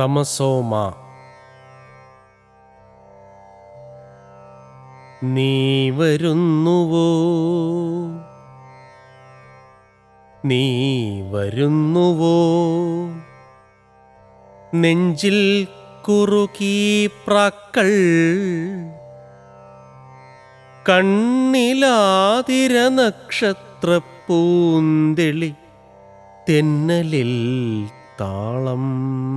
തമസോമ. നീ വരുന്നുവോ? നീ വരുന്നുവോ? നെഞ്ചിൽ കുറുകി പ്രാക്കൾ. കണ്ണിലാതിര നക്ഷത്രപ്പൂന്തെളി തെന്നലിൽ താളം.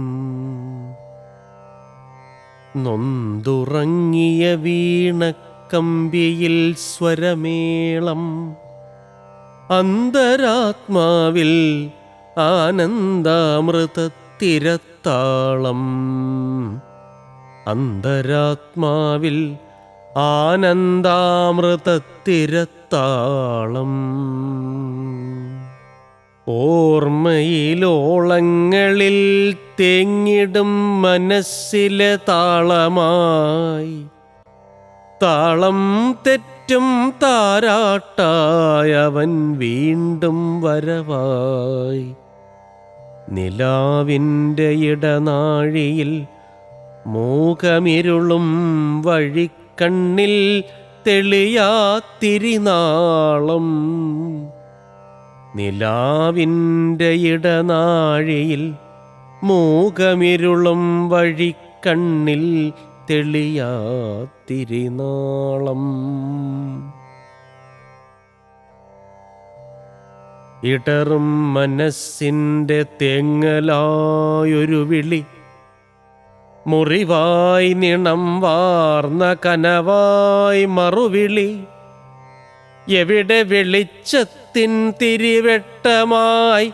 നൊന്തുറങ്ങിയ വീണക്കമ്പിയിൽ സ്വരമേളം. അന്തരാത്മാവിൽ ആനന്ദാമൃതത്തിരത്താളം. അന്തരാത്മാവിൽ ആനന്ദാമൃതത്തിരത്താളം. ഓർമ്മയിലോളങ്ങളിൽ തേങ്ങിടും മനസ്സിലെ താളമായി. താളം തെറ്റും താരാട്ടായവൻ വീണ്ടും വരവായി. നിലാവിന്റെ ഇടനാഴിയിൽ മൂകമിരുളും വഴിക്കണ്ണിൽ തെളിയാത്തിരിനാളം. നിലാവിന്റെ ഇടനാഴിയിൽ മൂകമിരുളും വഴിക്കണ്ണിൽ തെളിയാത്തിരിനാളം. ഇടറും മനസ്സിന്റെ തേങ്ങലായൊരു വിളി മുറിവായി നിണം വാർന്ന കനവായി മറുവിളി. എവിടെ വെളിച്ചത്തിൻ തിരിവെട്ടമായി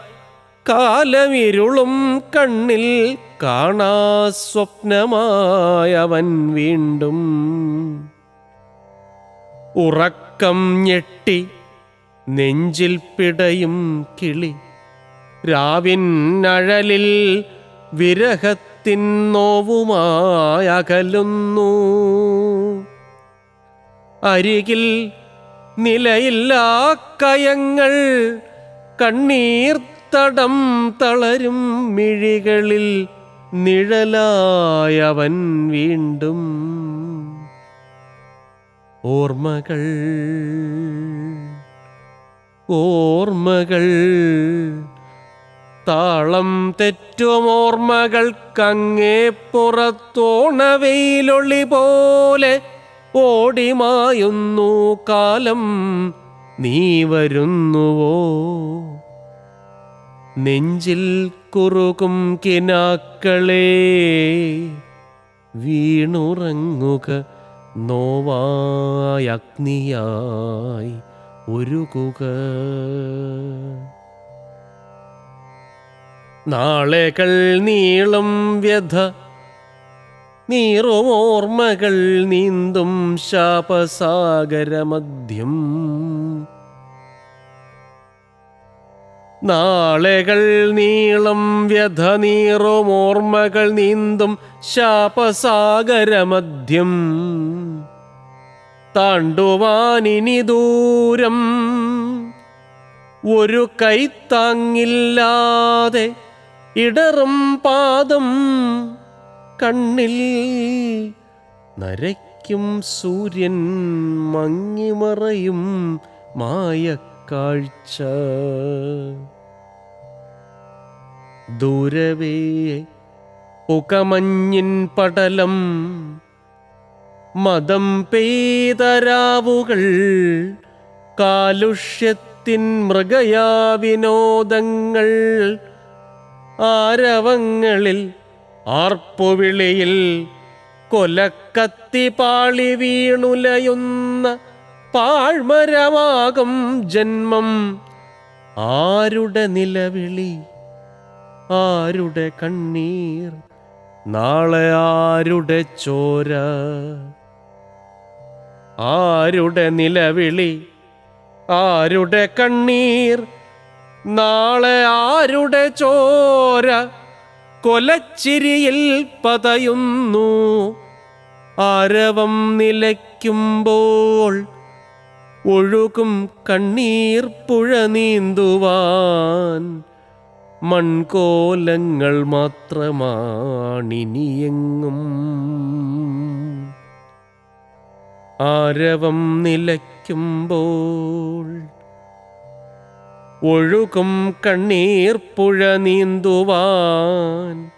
കാലമിരുളും കണ്ണിൽ കാണാ സ്വപ്നമായവൻ വീണ്ടും. ഉറക്കം ഞെട്ടി നെഞ്ചിൽ പിടയും കിളി. രാവിൻ അഴലിൽ വിരഹത്തിൻ നോവുമായകലുന്നു അരികിൽ നിലയില്ലാ കയങ്ങൾ തടം തളരും മിഴികളിൽ നിഴലായവൻ വീണ്ടും. ഓർമ്മകൾ ഓർമ്മകൾ താളം തെറ്റും ഓർമ്മകൾക്കങ്ങേ പുറത്തോണവയിലൊളി പോലെ ഓടിമായുന്നു കാലം നീ വരുന്നുവോ? നെഞ്ചിൽ കുറുകും കിനാക്കളേ വീണുറങ്ങുക നോവായ അഗ്നിയായി ഒരുകുക. നാളെകൾ നീളം വ്യഥ നീറും ഓർമ്മകൾ നീന്തും ശാപസാഗരമധ്യം നാളെകൾ നീളം വ്യഥ നീറും ഓർമ്മകൾ നീന്തും ശാപസാഗരമധ്യം താണ്ടുവാനിനി ദൂരം ഒരു കൈത്താങ്ങില്ലാതെ ഇടറും പാദം കണ്ണിൽ നരയ്ക്കും സൂര്യൻ മങ്ങിമറയും മായക്കാഴ്ച. ദൂരവേ പുകമഞ്ഞിൻ പടലം മതം പെയ്തരാവുകൾ കാലുഷ്യത്തിൻ മൃഗയാ വിനോദങ്ങൾ ആരവങ്ങളിൽ ആർപ്പുവിളിയിൽ കൊലക്കത്തി പാളി വീണുലയുന്ന പാഴ്മരമാകും ജന്മം. ആരുടെ നിലവിളി? ആരുടെ കണ്ണീർ? നാളെ ആരുടെ ചോര? ആരുടെ നിലവിളി? ആരുടെ കണ്ണീർ? നാളെ ആരുടെ ചോര? കൊലച്ചിരിയിൽ പതയുന്നു. ആരവം നിലയ്ക്കുമ്പോൾ ഒഴുകും കണ്ണീർ പുഴ നീന്തുവാൻ. മൺകോലങ്ങൾ മാത്രമാണിനിയെങ്ങും. ആരവം നിലയ്ക്കുമ്പോൾ ഒഴുകും കണ്ണീർ പുഴ നീന്തുവാൻ.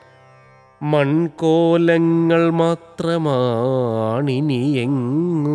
മൺകോലങ്ങൾ മാത്രമാണിനിയെങ്ങും